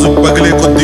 सुख पगले कुत्ते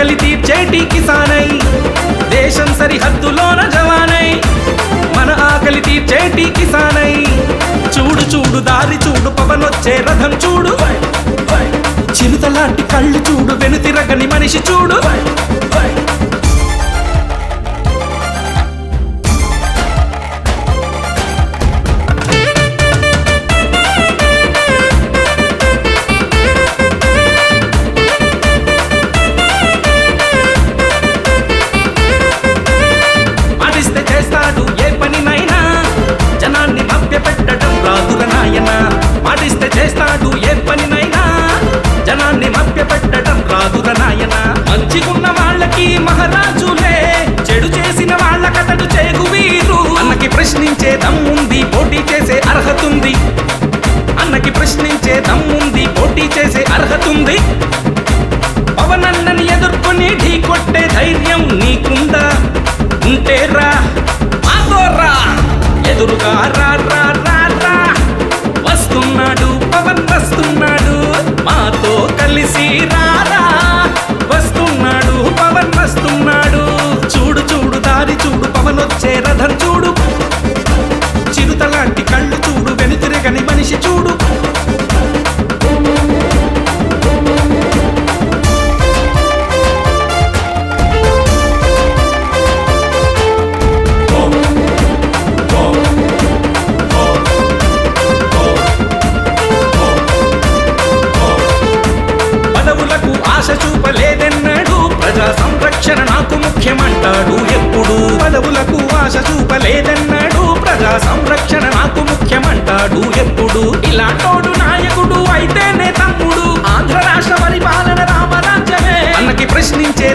ఆకలి తీర్చేటి కిసానై. దేశం సరిహద్దులోన జవానై. మన ఆకలి తీర్చేటి కిసానై. చూడు చూడు దారి చూడు పవనొచ్చే రథం చూడు. చిరుత లాంటి కళ్ళు చూడు వెనుతిరగని మనిషి చూడు. చేస్తాడు ఏ పనినైనా? జనాన్ని మభ్యపెట్టడం పెట్టడం రాదుల నాయన. మంచిగున్న వాళ్ళకి మహారాజులే చెడు చేసిన వాళ్ళకతడు చేగు వీరు. అన్నకి ప్రశ్నించే దమ్ముంది పోటీ చేసే అర్హతుంది. అన్నకి ప్రశ్నించే దమ్ముంది పోటీ చేసే అర్హతుంది. పవనన్నని ఎదుర్కొని ఢీ కొట్టే ధైర్యం నీకుంది.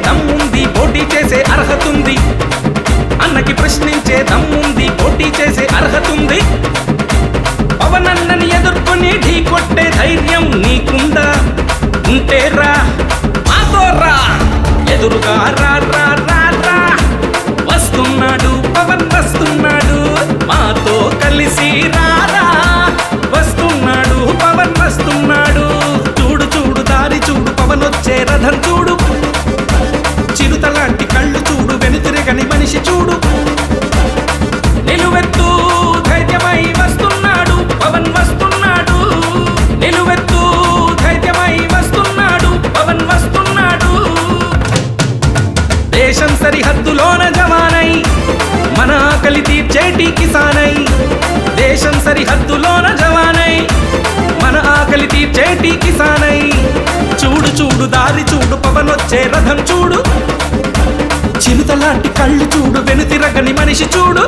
దమ్ముంది పోటీ చేసే అర్హతుంది అన్నకి ప్రశ్నించే దమ్ముంది పోటీ చేసే అర్హతుంది సరిహద్దులోన జవానై మన ఆకలి తీర్చేటి కిసానై. దేశం సరిహద్దులోన జవానై మన ఆకలి తీర్చేటి కిసానై. చూడు చూడు దారి చూడు పవనొచ్చే రథం చూడు. చిరుత లాంటి కళ్ళు చూడు వెనుతిరగని మనిషి చూడు.